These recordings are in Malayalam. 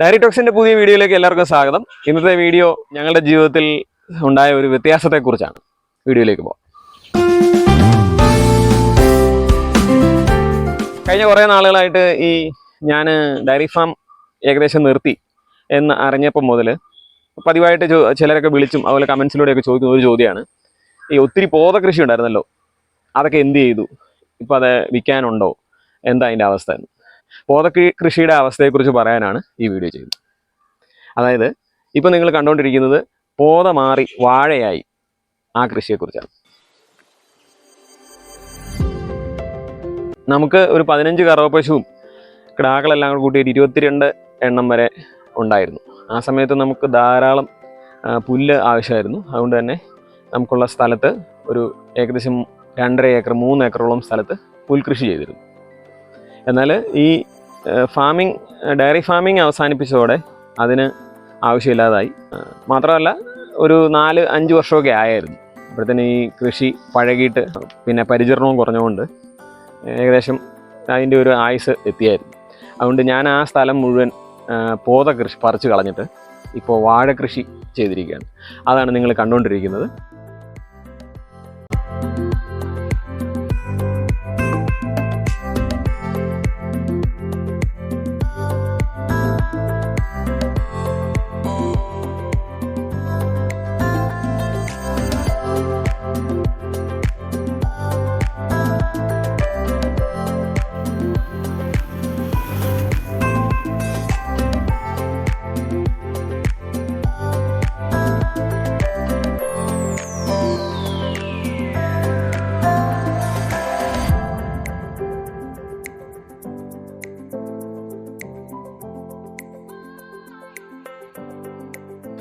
ഡയറി ടോക്സിന്റെ പുതിയ വീഡിയോയിലേക്ക് എല്ലാവർക്കും സ്വാഗതം. ഇന്നത്തെ വീഡിയോ ഞങ്ങളുടെ ജീവിതത്തിൽ ഉണ്ടായ ഒരു വ്യത്യാസത്തെക്കുറിച്ചാണ്. വീഡിയോയിലേക്ക് പോകാം കഴിഞ്ഞ കുറേ നാളുകളായിട്ട് ഈ ഞാൻ ഡയറി ഫാം ഏകദേശം നിർത്തി എന്ന് അറിഞ്ഞപ്പം മുതൽ പതിവായിട്ട് ചിലരൊക്കെ വിളിച്ചും അതുപോലെ കമൻസിലൂടെയൊക്കെ ചോദിക്കുന്ന ഒരു ചോദ്യമാണ്. ഈ ഒത്തിരി പോത കൃഷി ഉണ്ടായിരുന്നല്ലോ. അതൊക്കെ എന്ത് ചെയ്തു? ഇപ്പോൾ അത് വിൽക്കാനുണ്ടോ എന്താ അതിന്റെ അവസ്ഥ എന്ന്? പോത കൃ- കൃഷിയുടെ അവസ്ഥയെക്കുറിച്ച് പറയാനാണ് ഈ വീഡിയോ ചെയ്യുന്നത്. അതായത് ഇപ്പം നിങ്ങൾ കണ്ടുകൊണ്ടിരിക്കുന്നത് പോത മാറി വാഴയായി ആ കൃഷിയെക്കുറിച്ചാണ്. നമുക്ക് ഒരു പതിനഞ്ച് കറവ പശുവും കിടാക്കളെല്ലാം കൂടി കൂട്ടി ഒരു ഇരുപത്തിരണ്ട് എണ്ണം വരെ ഉണ്ടായിരുന്നു. ആ സമയത്ത് നമുക്ക് ധാരാളം പുല്ല് ആവശ്യമായിരുന്നു. അതുകൊണ്ട് തന്നെ നമുക്കുള്ള സ്ഥലത്ത് ഒരു ഏകദേശം രണ്ടര ഏക്കർ മൂന്ന് ഏക്കറോളം സ്ഥലത്ത് പുൽകൃഷി ചെയ്തിരുന്നു. എന്നാൽ ഈ ഫാമിംഗ് ഡയറി ഫാമിംഗ് അവസാനിപ്പിച്ചതോടെ അതിന് ആവശ്യമില്ലാതായി. മാത്രമല്ല ഒരു നാല് അഞ്ച് വർഷമൊക്കെ ആയായിരുന്നു. അപ്പോഴത്തേന് ഈ കൃഷി പഴകിയിട്ട് പിന്നെ പരിചരണവും കുറഞ്ഞുകൊണ്ട് ഏകദേശം അതിന്റെ ഒരു ആയുസ് എത്തിയായിരുന്നു. അതുകൊണ്ട് ഞാൻ ആ സ്ഥലം മുഴുവൻ പോത കൃഷി പറിച്ചു കളഞ്ഞിട്ട് ഇപ്പോൾ വാഴ കൃഷി ചെയ്തിരിക്കുകയാണ്. അതാണ് നിങ്ങൾ കണ്ടുകൊണ്ടിരിക്കുന്നത്.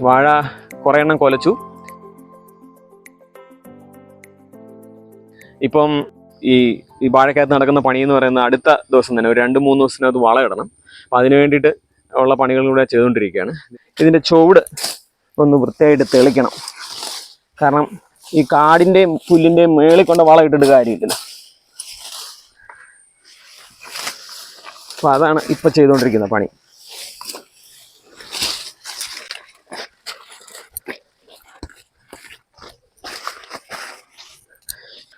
വാഴ കുറേ എണ്ണം കൊലച്ചു. ഇപ്പം ഈ ഈ വാഴക്കകത്ത് നടക്കുന്ന പണി എന്ന് പറയുന്നത് അടുത്ത ദിവസം തന്നെ ഒരു രണ്ട് മൂന്ന് ദിവസത്തിനകത്ത് ഇടണം. അപ്പം അതിന് വേണ്ടിയിട്ട് ഉള്ള പണികളും കൂടെ ചെയ്തുകൊണ്ടിരിക്കുകയാണ്. ഇതിന്റെ ചുവട് ഒന്ന് വൃത്തിയായിട്ട് തെളിക്കണം. കാരണം ഈ കാടിന്റെയും പുല്ലിന്റെയും മേളിൽ കൊണ്ട് വളം ഇട്ടിട്ട് കാര്യമില്ല. അപ്പം അതാണ് ഇപ്പം ചെയ്തുകൊണ്ടിരിക്കുന്ന പണി.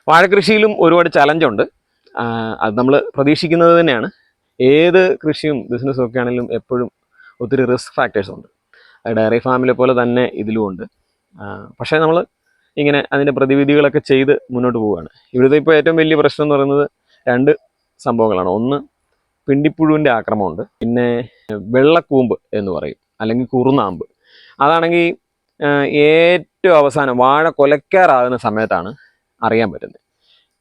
വാഴകൃഷിയിലും ഒരുപാട് ചലഞ്ചുണ്ട്. അത് നമ്മൾ പ്രതീക്ഷിക്കുന്നത് തന്നെയാണ്. ഏത് കൃഷിയും ബിസിനസ്സും ഒക്കെ ആണെങ്കിലും എപ്പോഴും ഒത്തിരി റിസ്ക് ഫാക്ടേഴ്സ് ഉണ്ട്. ഡയറി ഫാമിലെ പോലെ തന്നെ ഇതിലും ഉണ്ട്. പക്ഷേ നമ്മൾ ഇങ്ങനെ അതിന്റെ പ്രതിവിധികളൊക്കെ ചെയ്ത് മുന്നോട്ട് പോവുകയാണ്. ഇവിടുത്തെ ഇപ്പോൾ ഏറ്റവും വലിയ പ്രശ്നം എന്ന് പറയുന്നത് രണ്ട് സംഭവങ്ങളാണ്. ഒന്ന് പിണ്ടിപ്പുഴുവിന്റെ ആക്രമമുണ്ട് പിന്നെ വെള്ളക്കൂമ്പ് എന്ന് പറയും. അല്ലെങ്കിൽ കുറുനാമ്പ്. അതാണെങ്കിൽ ഏറ്റവും അവസാനം വാഴ കൊലക്കാറാകുന്ന സമയത്താണ് അറിയാൻ പറ്റുന്നത്.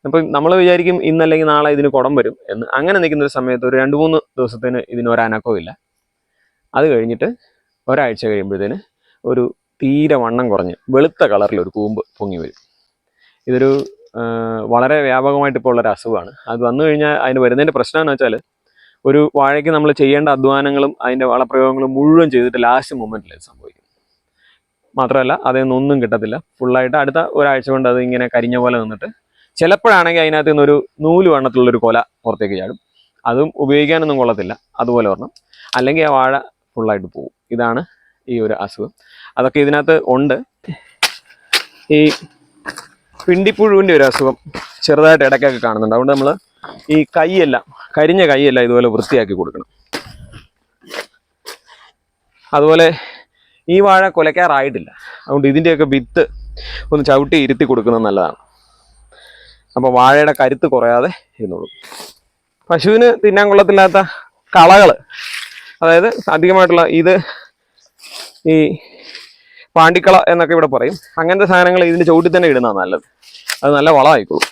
അപ്പം നമ്മൾ വിചാരിക്കും ഇന്നല്ലെങ്കിൽ നാളെ ഇതിന് കുടം വരും എന്ന് അങ്ങനെ നിൽക്കുന്ന ഒരു സമയത്ത് ഒരു രണ്ട് മൂന്ന് ദിവസത്തിന് ഇതിന് ഒരനക്കവും ഇല്ല. അത് കഴിഞ്ഞിട്ട് ഒരാഴ്ച കഴിയുമ്പോഴത്തേന് ഒരു തീരെ വണ്ണം കുറഞ്ഞ് വെളുത്ത കളറിൽ ഒരു കൂമ്പ് പൊങ്ങി വരും. ഇതൊരു വളരെ വ്യാപകമായിട്ട് ഇപ്പോൾ ഉള്ളൊരു അസുഖമാണ്. അത് വന്നു കഴിഞ്ഞാൽ അതിന് വരുന്നതിന്റെ പ്രശ്നം എന്ന് വെച്ചാൽ ഒരു വാഴയ്ക്ക് നമ്മൾ ചെയ്യേണ്ട അധ്വാനങ്ങളും അതിന്റെ വളപ്രയോഗങ്ങളും മുഴുവൻ ചെയ്തിട്ട് ലാസ്റ്റ് മൊമെന്റിൽ സംഭവം മാത്രമല്ല അതിൽ നിന്നൊന്നും കിട്ടത്തില്ല. ഫുള്ളായിട്ട് അടുത്ത ഒരാഴ്ച കൊണ്ട് അത് ഇങ്ങനെ കരിഞ്ഞ പോലെ നിന്നിട്ട് ചിലപ്പോഴാണെങ്കിൽ അതിനകത്ത് നിന്നൊരു നൂൽ വണ്ണത്തിലുള്ളൊരു കൊല പുറത്തേക്ക് ചാടും. അതും ഉപയോഗിക്കാനൊന്നും കൊള്ളത്തില്ല. അതുപോലെ ഒരെണ്ണം. അല്ലെങ്കിൽ ആ വാഴ ഫുള്ളായിട്ട് പോകും ഇതാണ് ഈ ഒരു അസുഖം. അതൊക്കെ ഇതിനകത്ത് ഉണ്ട്. ഈ പിണ്ടിപ്പുഴുവിന്റെ ഒരു അസുഖം ചെറുതായിട്ട് ഇടയ്ക്കൊക്കെ കാണുന്നുണ്ട്. അതുകൊണ്ട് നമ്മൾ ഈ കൈയെല്ലാം കരിഞ്ഞ കൈയെല്ലാം ഇതുപോലെ വൃത്തിയാക്കി കൊടുക്കണം. അതുപോലെ ഈ വാഴ കൊലക്കാറായിട്ടില്ല അതുകൊണ്ട് ഇതിന്റെയൊക്കെ വിത്ത് ഒന്ന് ചവിട്ടി ഇരുത്തി കൊടുക്കുന്നത് നല്ലതാണ്. അപ്പോൾ വാഴയുടെ കരുത്ത് കുറയാതെ ഇരുന്നോളും. പശുവിന് തിന്നാൻ കൊള്ളത്തില്ലാത്ത കളകൾ അതായത് അധികമായിട്ടുള്ള ഇത് ഈ പാണ്ടിക്കള എന്നൊക്കെ ഇവിടെ പറയും. അങ്ങനത്തെ സാധനങ്ങൾ ഇതിന്റെ ചവിട്ടി തന്നെ ഇടുന്നതാണ് നല്ലത്. അത് നല്ല വളമായിക്കോളും.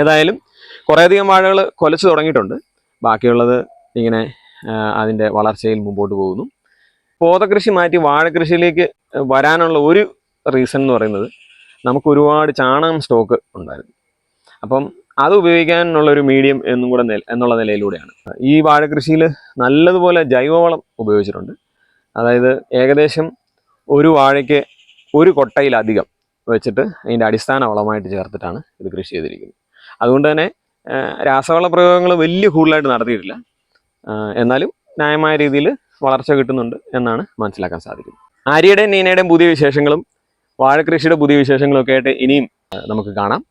ഏതായാലും കുറേയധികം വാഴകൾ കൊലച്ചു തുടങ്ങിയിട്ടുണ്ട്. ബാക്കിയുള്ളത് ഇങ്ങനെ അതിന്റെ വളർച്ചയിൽ മുമ്പോട്ട് പോകുന്നു. പോതകൃഷി മാറ്റി വാഴകൃഷിയിലേക്ക് വരാനുള്ള ഒരു റീസൺ എന്ന് പറയുന്നത് നമുക്ക് ഒരുപാട് ചാണകം സ്റ്റോക്ക് ഉണ്ടായിരുന്നു. അപ്പം അത് ഉപയോഗിക്കാനുള്ള ഒരു മീഡിയം എന്നും കൂടെ എന്നുള്ള നിലയിലൂടെയാണ്. ഈ വാഴ കൃഷിയിൽ നല്ലതുപോലെ ജൈവവളം ഉപയോഗിച്ചിട്ടുണ്ട്. അതായത് ഏകദേശം ഒരു വാഴയ്ക്ക് ഒരു കൊട്ടയിലധികം വെച്ചിട്ട് അതിന്റെ അടിസ്ഥാന വളമായിട്ട് ചേർത്തിട്ടാണ് ഇത് കൃഷി ചെയ്തിരിക്കുന്നത്. അതുകൊണ്ട് തന്നെ രാസവള പ്രയോഗങ്ങൾ വലിയ കൂടുതലായിട്ട് നടത്തിയിട്ടില്ല. എന്നാലും ന്യായമായ രീതിയിൽ വളർച്ച കിട്ടുന്നുണ്ട് എന്നാണ് മനസ്സിലാക്കാൻ സാധിക്കുന്നത്. ആര്യയുടെയും നീനയുടെയും പുതിയ വിശേഷങ്ങളും വാഴക്കൃഷിയുടെ പുതിയ വിശേഷങ്ങളും ഒക്കെ ആയിട്ട് ഇനിയും നമുക്ക് കാണാം.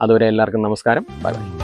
അതുവരെ എല്ലാവർക്കും നമസ്കാരം. Bye bye.